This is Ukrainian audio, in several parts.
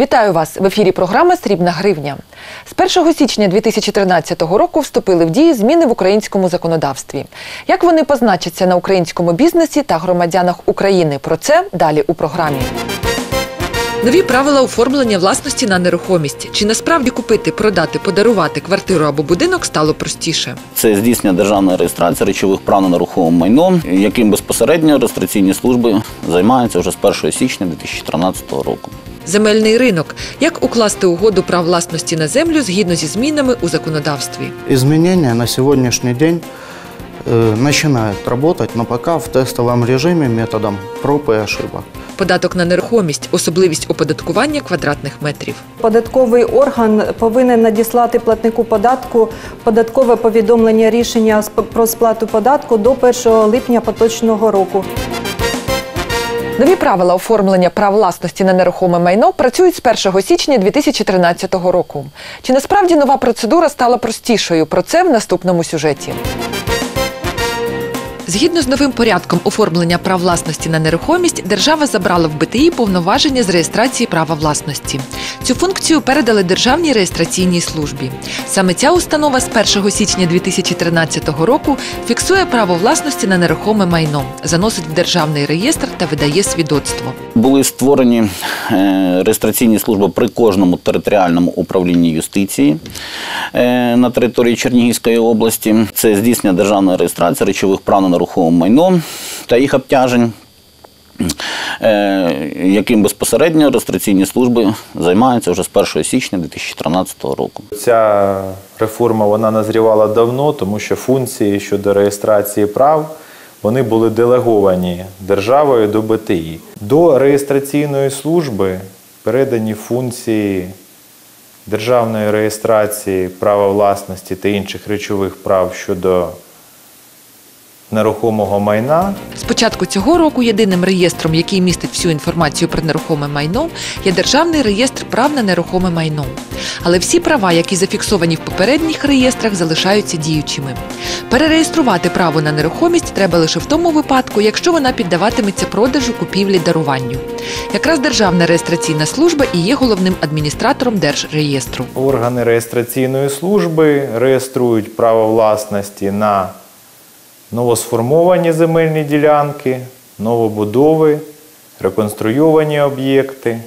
Вітаю вас в ефірі. Програма Срібна гривня. З 1 січня 2013 року вступили в дію зміни в українському законодавстві. Як вони позначаться на українському бізнесі та громадянах України? Про це далі у програмі. Нові правила оформлення власності на нерухомість. Чи насправді купити, продати, подарувати квартиру або будинок стало простіше? Це здійснення державної реєстрації речових прав на нерухоме майно, яким безпосередньо реєстраційні служби займаються вже з 1 січня 2013 року. Земельний ринок. Як укласти угоду прав власності на землю згідно зі змінами у законодавстві? Изменения на сегодняшний день э, начинают работать, но пока в тестовом режиме методом проб и ошибок. Податок на нерухомість, особливість оподаткування квадратних метрів. Податковий орган повинен надіслати платнику податку податкове повідомлення рішення про сплату податку до 1 липня поточного року. Нові правила оформлення прав власності на нерухоме майно працюють з 1 січня 2013 року. Чи насправді нова процедура стала простішою? Про це в наступному сюжеті. Згідно з новим порядком оформлення прав власності на нерухомість, держава забрала в БТІ повноваження з реєстрації права власності. Цю функцію передали Державній реєстраційній службі. Саме ця установа з 1 січня 2013 року фіксує право власності на нерухоме майно, заносить в державний реєстр та видає свідоцтво. Були створені е, реєстраційні служби при кожному територіальному управлінні юстиції е, на території Чернігівської області. Це здійснення державної реєстрації речових прав на нерухоме майно та їх обтяжень. е, Яким безпосередньо реєстраційні служби займаються вже з 1 січня 2013 року. Ця реформа вона назрівала давно, тому що функції щодо реєстрації прав вони були делеговані державою до БТІ. До реєстраційної служби передані функції державної реєстрації права власності та інших речових прав щодо нерухомого майна З початку цього року єдиним реєстром, який містить всю інформацію про нерухоме майно, є Державний реєстр прав на нерухоме майно. Але всі права, які зафіксовані в попередніх реєстрах, залишаються діючими. Перереєструвати право на нерухомість треба лише в тому випадку, якщо вона піддаватиметься продажу, купівлі, даруванню. Якраз Державна реєстраційна служба і є головним адміністратором Держреєстру. Органи реєстраційної служби реєструють право власності на новосформовані земельні ділянки, новобудови, реконструйовані об'єкти.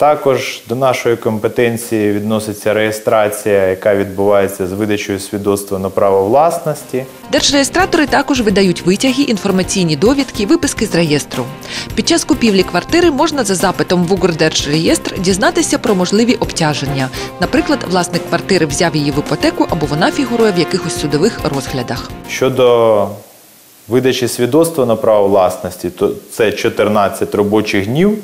Також до нашої компетенції відноситься реєстрація, яка відбувається з видачею свідоцтва на право власності. Держреєстратори також видають витяги, інформаційні довідки, виписки з реєстру. Під час купівлі квартири можна за запитом в Укрдержреєстр дізнатися про можливі обтяження. Наприклад, власник квартири взяв її в іпотеку або вона фігурує в якихось судових розглядах. Щодо видачі свідоцтва на право власності, то це 14 робочих днів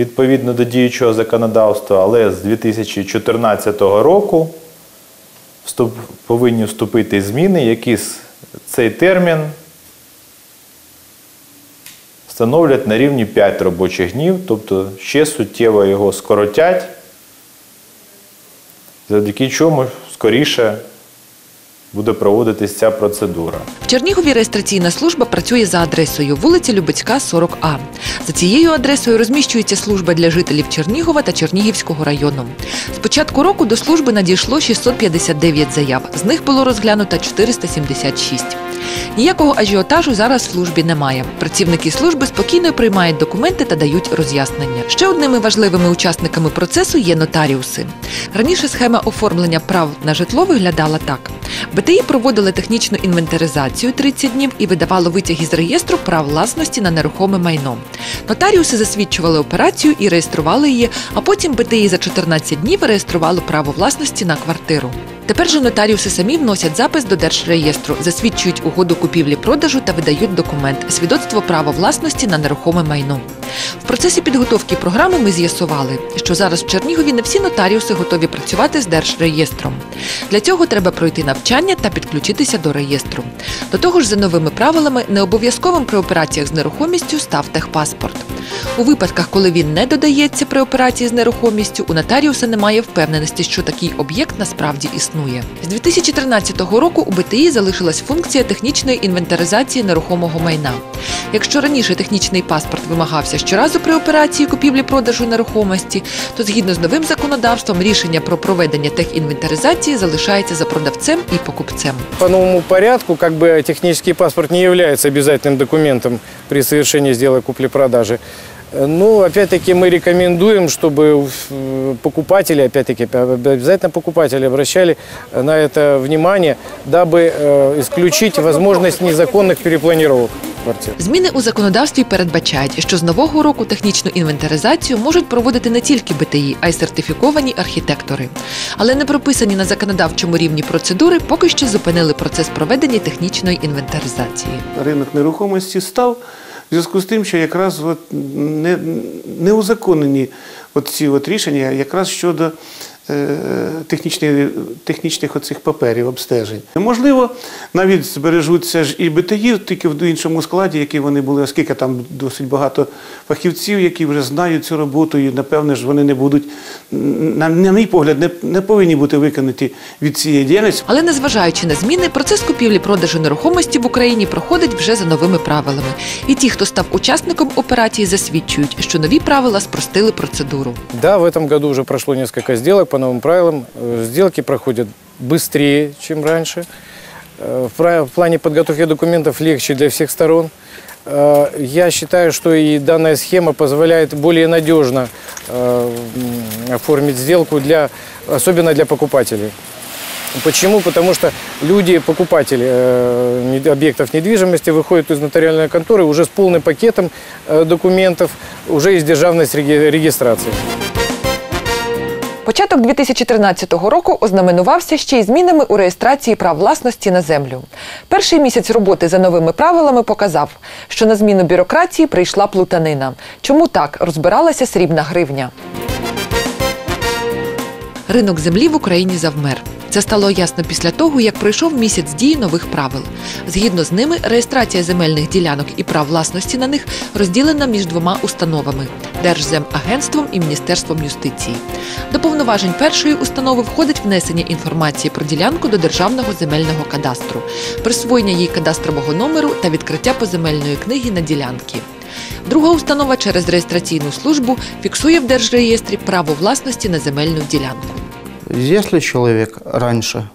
відповідно до діючого законодавства, але з 2014 року вступ, повинні вступити зміни, які цей термін встановлять на рівні 5 робочих днів, тобто ще суттєво його скоротять, завдяки чому скоріше буде проводитись ця процедура. В Чернігові реєстраційна служба працює за адресою вулиця Любецька, 40А. За цією адресою розміщується служба для жителів Чернігова та Чернігівського району. З початку року до служби надійшло 659 заяв. З них було розглянуто 476. Ніякого ажіотажу зараз в службі немає. Працівники служби спокійно приймають документи та дають роз'яснення. Ще одними важливими учасниками процесу є нотаріуси. Раніше схема оформлення прав на житло виглядала так: БТІ проводили технічну інвентаризацію 30 днів і видавало витяги з реєстру прав власності на нерухоме майно. Нотаріуси засвідчували операцію і реєстрували її, а потім БТІ за 14 днів реєструвало право власності на квартиру. Тепер же нотаріуси самі вносять запис до держреєстру, засвідчують угоду купівлі-продажу та видають документ свідоцтво права власності на нерухоме майно. В процесі підготовки програми ми з'ясували, що зараз в Чернігові не всі нотаріуси готові працювати з держреєстром. Для цього треба пройти навчання та підключитися до реєстру. До того ж, за новими правилами, не обов'язковим при операціях з нерухомістю став техпаспорт. У випадках, коли він не додається при операції з нерухомістю, у нотаріуса немає впевненості, що такий об'єкт насправді існує. З 2013 року у БТІ залишилась функція технічної інвентаризації нерухомого майна. Якщо раніше технічний паспорт вимагався щоразу при операції купівлі-продажу нерухомості, то згідно з новим законодавством рішення про проведення техінвентаризації залишається за продавцем і покупцем. По новому порядку как бы технічний паспорт не є обов'язковим документом при совершении сделок купли-продажи. Э, Но опять-таки мы рекомендуем, чтобы э, покупатели, опять-таки обязательно покупатели обращали на это внимание, дабы э, исключить возможность незаконных перепланировок квартир. Зміни у законодавстві передбачають, що з нового року технічну інвентаризацію можуть проводити не тільки БТІ, а й сертифіковані архітектори. Але не прописані на законодавчому рівні процедури поки що зупинили процес проведення технічної інвентаризації. ринок нерухомості став в зв'язку з тим, що якраз от не, не узаконені от ці от рішення якраз щодо технічних, технічних оцих паперів обстежень. Можливо, навіть збережуться ж і БТІ, тільки в іншому складі, які вони були, оскільки там досить багато фахівців, які вже знають цю роботу, і напевне ж вони не будуть, на, на мій погляд, не, не повинні бути виконані від цієї діяльності. Але незважаючи на зміни, процес купівлі-продажу нерухомості в Україні проходить вже за новими правилами. І ті, хто став учасником операції, засвідчують, що нові правила спростили процедуру. Да, в этом году уже прошло несколько сделок по новым правилам. Э, Сделки проходят быстрее, чем раньше. Э, В плане подготовки документов легче для всех сторон. Э, Я считаю, что и данная схема позволяет более надежно оформить сделку, для, особенно для покупателей. Почему? Потому что люди, покупатели объектов недвижимости, выходят из нотариальной конторы уже с полным пакетом документов, уже из державной реги- регистрации. Початок 2013 року ознаменувався ще й змінами у реєстрації прав власності на землю. Перший місяць роботи за новими правилами показав, що на зміну бюрократії прийшла плутанина. Чому так розбиралася срібна гривня? Ринок землі в Україні завмер. Це стало ясно після того, як пройшов місяць дії нових правил. Згідно з ними, реєстрація земельних ділянок і прав власності на них розділена між двома установами Держземагентством і Міністерством юстиції. До повноважень першої установи входить внесення інформації про ділянку до державного земельного кадастру, присвоєння їй кадастрового номеру та відкриття поземельної книги на ділянки. Друга установа через реєстраційну службу фіксує в держреєстрі право власності на земельну ділянку. Если человек раньше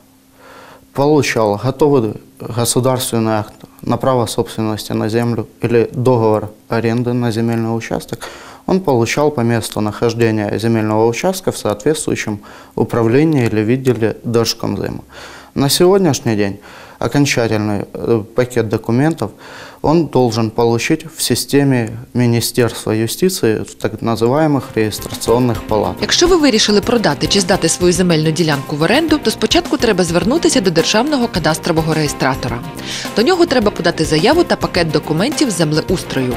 получал готовый государственный акт на право собственности на землю или договор аренды на земельный участок, он получал по месту нахождения земельного участка в соответствующем управлении или виделе Держкомзема. На сегодняшний день окончательный э, пакет документов он должен получить в системе Министерства юстиции в так называемых регистрационных палат. Якщо ви вирішили продати чи здати свою земельну ділянку в оренду, то спочатку треба звернутися до державного кадастрового реєстратора. До нього треба подати заяву та пакет документів з землеустрою.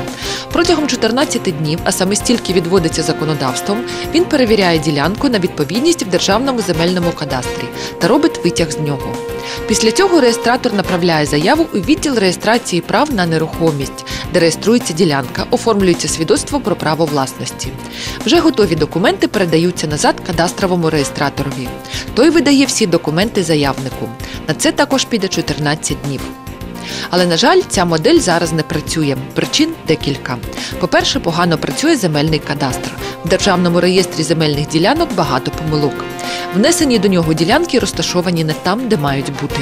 Протягом 14 днів, а саме стільки відводиться законодавством, він перевіряє ділянку на відповідність в державному земельному кадастрі та робить витяг з нього. Після цього реєстратор направляє заяву у відділ реєстрації прав на нерухомість, де реєструється ділянка, оформлюється свідоцтво про право власності. Вже готові документи передаються назад кадастровому реєстраторові. Той видає всі документи заявнику. На це також піде 14 днів. Але, на жаль, ця модель зараз не працює. Причин декілька. По-перше, погано працює земельний кадастр. В державному реєстрі земельних ділянок багато помилок. Внесені до нього ділянки розташовані не там, де мають бути.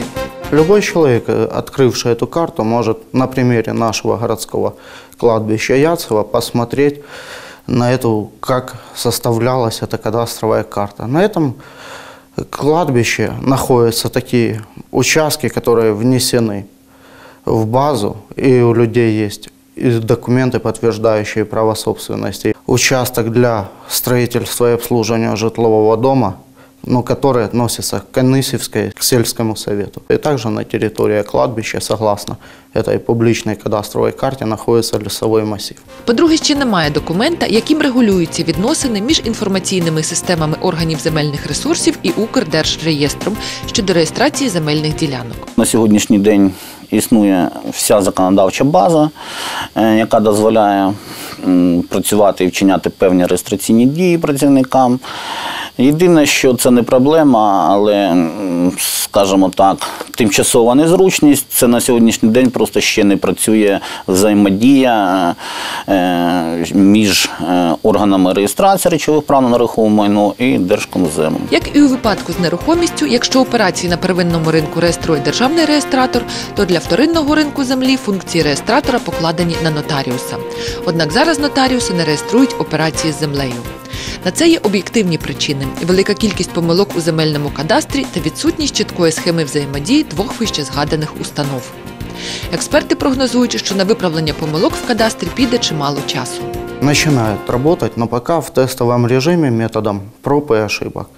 Любой человек, э, открывший эту карту, может на примере нашего городского кладбища Яцева посмотреть на эту, как составлялась эта кадастровая карта. На этом кладбище находятся такие участки, которые внесены в базу, и у людей есть и документы, подтверждающие право собственности. Участок для строительства и обслуживания жилого дома, но который относится к Канысевской, к сельскому совету. И также на территории кладбища, согласно этой публичной кадастровой карте, находится лесовой массив. По-друге, ще немає документа, яким регулюються відносини між інформаційними системами органів земельних ресурсів і Укрдержреєстром щодо реєстрації земельних ділянок. На сьогоднішній день існує вся законодавча база, е, яка дозволяє м, працювати і вчиняти певні реєстраційні дії працівникам. Єдине, що це не проблема, але, скажімо так, тимчасова незручність. Це на сьогоднішній день просто ще не працює взаємодія е, між е, органами реєстрації речових прав на нерухоме майно і Держкомземом. Як і у випадку з нерухомістю, якщо операції на первинному ринку реєструє державний реєстратор, то для вторинного ринку землі функції реєстратора покладені на нотаріуса. Однак зараз нотаріуси не реєструють операції з землею. На це є об'єктивні причини: велика кількість помилок у земельному кадастрі та відсутність чіткої схеми взаємодії двох вище згаданих установ. Експерти прогнозують, що на виправлення помилок в кадастрі піде чимало часу. начинают работать, но пока в тестовом режиме методом проб и ошибок.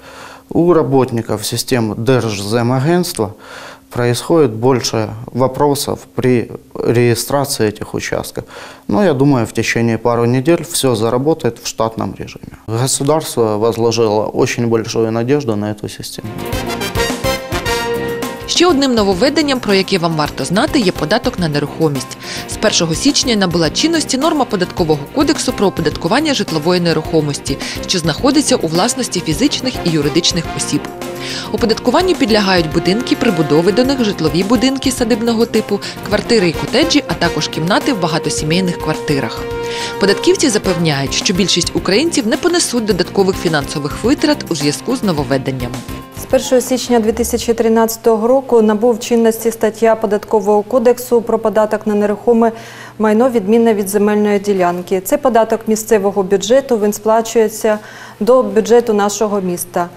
У работников системы Держземагентства происходит больше вопросов при регистрации этих участков. Но я думаю, в течение пару недель все заработает в штатном режиме. Государство возложило очень большую надежду на эту систему. Ще одним нововведенням, про яке вам варто знати, є податок на нерухомість. З 1 січня набула чинності норма податкового кодексу про оподаткування житлової нерухомості, що знаходиться у власності фізичних і юридичних осіб. Оподаткуванню підлягають будинки, прибудови до них, житлові будинки садибного типу, квартири і котеджі, а також кімнати в багатосімейних квартирах. Податківці запевняють, що більшість українців не понесуть додаткових фінансових витрат у зв'язку з нововведенням. З 1 січня 2013 року набув чинності стаття Податкового кодексу про податок на нерухоме майно відмінне від земельної ділянки. Це податок місцевого бюджету, він сплачується до бюджету нашого міста.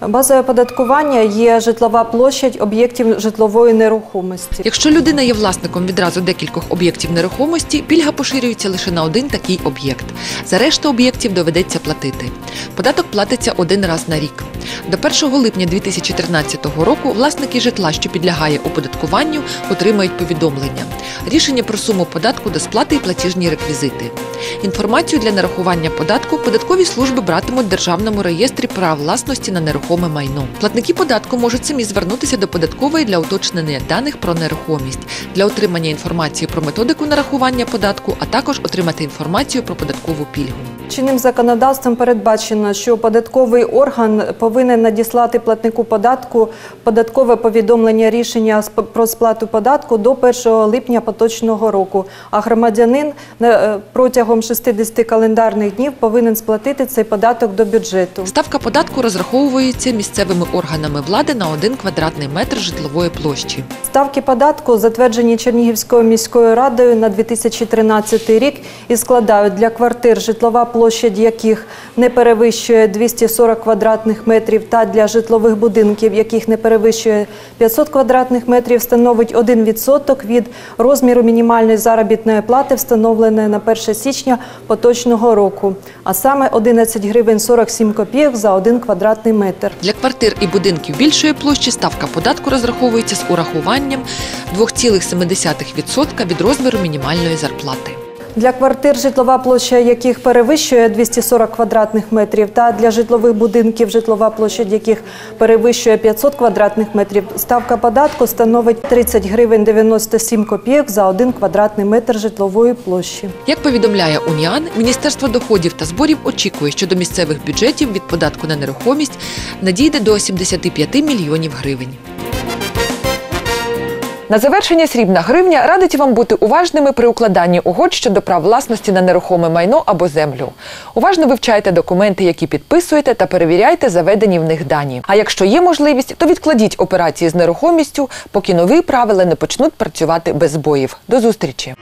Базове податкування є житлова площадь об'єктів житлової нерухомості. Якщо людина є власником відразу декількох об'єктів нерухомості, пільга поширюється лише на один такий об'єкт. За решту об'єктів доведеться платити. Податок платиться один раз на рік. До 1 липня 2013 року власники житла, що підлягає оподаткуванню, отримають повідомлення, рішення про суму податку до сплати і платіжні реквізити. Інформацію для нарахування податку податкові служби братимуть в державному реєстрі прав власності на нерухоме майно. Платники податку можуть самі звернутися до податкової для уточнення даних про нерухомість, для отримання інформації про методику нарахування податку, а також отримати інформацію про податкову пільгу. Чинним законодавством передбачено, що податковий орган повинен надіслати платнику податку податкове повідомлення рішення про сплату податку до 1 липня поточного року, а громадянин е, протягом 60 календарних днів повинен сплатити цей податок до бюджету. Ставка податку розраховується місцевими органами влади на один квадратний метр житлової площі. Ставки податку затверджені Чернігівською міською радою на 2013 рік і складають для квартир, житлова площадь яких не перевищує 240 квадратних метрів, та для житлових будинків, яких не перевищує 500 квадратних метрів, становить 1% від розміру мінімальної заробітної плати, встановленої на 1 січня поточного року, а саме 11 гривень 47 копійок за 1 квадратний метр. Для квартир і будинків більшої площі ставка податку розраховується з урахуванням 2,7% від розміру мінімальної зарплати. Для квартир, житлова площа яких перевищує 240 квадратних метрів, та для житлових будинків, житлова площа яких перевищує 500 квадратних метрів, ставка податку становить 30 гривень 97 копійок за 1 квадратний метр житлової площі. Як повідомляє Уніан, Міністерство доходів та зборів очікує, що до місцевих бюджетів від податку на нерухомість надійде до 75 мільйонів гривень. На завершення срібна гривня радить вам бути уважними при укладанні угод щодо прав власності на нерухоме майно або землю. Уважно вивчайте документи, які підписуєте, та перевіряйте заведені в них дані. А якщо є можливість, то відкладіть операції з нерухомістю, поки нові правила не почнуть працювати без збоїв. До зустрічі!